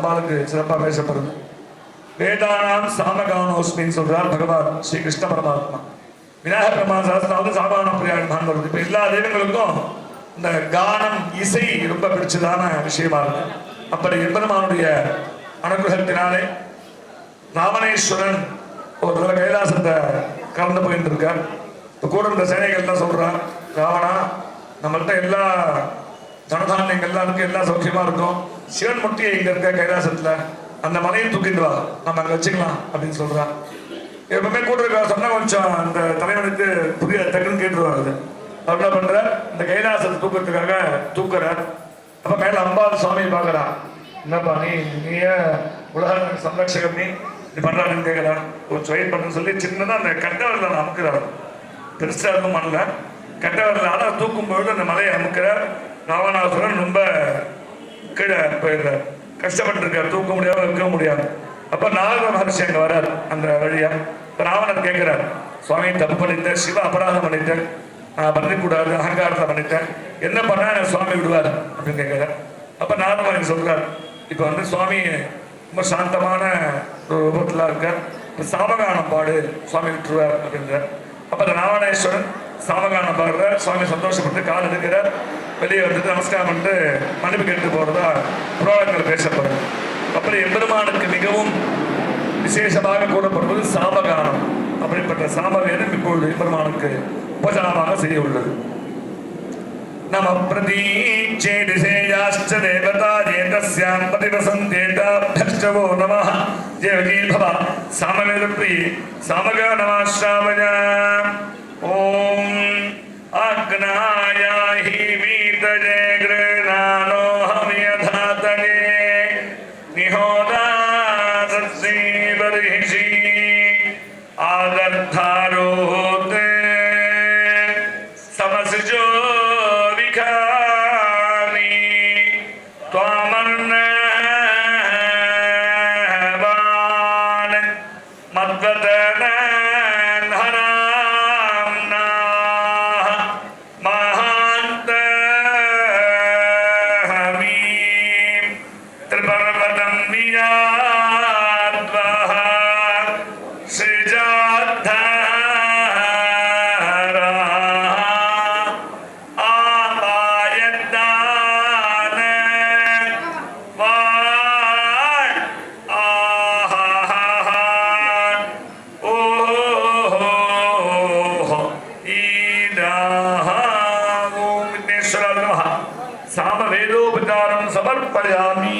அம்பாளுக்கு சிறப்பாக பேசப்படுது வேதானாம் சாமகானோஸ்மின்னு சொல்றார் பகவான் ஸ்ரீ கிருஷ்ண பரமாத்மா. விநாயகர் பெருமான் சாஸ்திரம் சாமான பிரியாணம் வருது. இப்போ எல்லா தெய்வங்களுக்கும் இந்த கானம் இசை ரொம்ப பிடிச்சதான விஷயமா இருக்கு. அப்படி எம்பெருமானுடைய அனுகிரகத்தினாலே ராமணேஸ்வரன் ஒரு தடவை கைலாசத்தை கலந்து போயிட்டு இருக்கார். இப்போ கூட இருந்த சேனைகள் தான் சொல்றான் ராவணா நம்மள்ட்ட எல்லா தனதானியங்கள் எல்லாம் இருக்கு எல்லாம் சௌக்கியமா இருக்கும். சிவன் முட்டியை இங்க இருக்க கைலாசத்துல அந்த மலையை தூக்கிட்டு வா. நம்ம அங்க வச்சுக்கலாம் அப்படின்னு சொல்றான் எப்பவுமே கூட இருக்க சொன்னா கொஞ்சம் அந்த தலைவனுக்கு புரிய தக்குன்னு கேட்டுருவாங்க அவர் என்ன பண்ற இந்த கைலாசத்தை தூக்கிறதுக்காக தூக்குறார். அப்ப மேல அம்பாள் சுவாமி பாக்குறா என்னப்பா நீ நீய உலக சம்ரட்சகம் நீ இது பண்றாருன்னு கேட்கிறான் கொஞ்சம் வெயிட் பண்ணுன்னு சொல்லி சின்னதா அந்த கட்டவரில் அமுக்குறாரு. பெருசா எதுவும் பண்ணல. கட்டவரில் ஆனால் தூக்கும் பொழுது அந்த மலையை அமுக்கிறார். ராவணாசுரன் ரொம்ப கீழே போயிடுறார். கஷ்டப்பட்டு இருக்கார் தூக்க முடியாது இருக்க முடியாது. அப்ப நாரத மகர்ஷி அங்க வரார் அந்த வழியா. இப்போ ராவணர் கேட்கிறார். சுவாமி தப்பு பண்ணிட்டேன். சிவ அபராதம் பண்ணிட்டேன். நான் பண்ணிக்கூடாது அகங்காரத்தை பண்ணிட்டேன். என்ன பண்ணா எனக்கு சுவாமி விடுவார்? அப்படின்னு கேட்கிறார். அப்ப நாரத மகர்ஷி சொல்றார். இப்ப வந்து சுவாமி ரொம்ப சாந்தமான ஒரு ரூபத்துல இருக்கார். இப்ப சாமகானம் பாடு. சுவாமி விட்டுருவார். அப்படின்றார். அப்ப ராவணேஸ்வரன் சாவகானம் பாடுறார் சுவாமி சந்தோஷப்பட்டு கால் எடுக்கிறார் வெளியே வந்துட்டு நமஸ்காரம் பண்ணிட்டு மன்னிப்பு கேட்டு போறதா புராணங்கள் பேசப்படுது அப்புறம் எம்பெருமானுக்கு மிகவும் விசேஷமாக கூறப்படுவது சாமகானம் அப்படிப்பட்ட சாமவேதம் இப்பொழுது எம்பெருமானுக்கு உபசாரமாக செய்ய உள்ளது நம பிரதீட்சே திசேயாஷ்ட தேவதா ஜேதஸ்யாம் பதிவசந்தேதாபியஷ்டவோ நம ஜெயஜீ பவ சாமவேத பிரியே சாமகா நமாஸ்ராமய ஓம் श्रावय ॐ अग्नाया हि वीतजे गृणानो हव्यधातने निहोदादस्यै बर्हिषि आदर्थारोते समसजो विखानि त्वामन्नवान् मद्वतनहराम्नाः పరమేశ్వరాయ నమ. సామవేదోపచారం సమర్పయామి.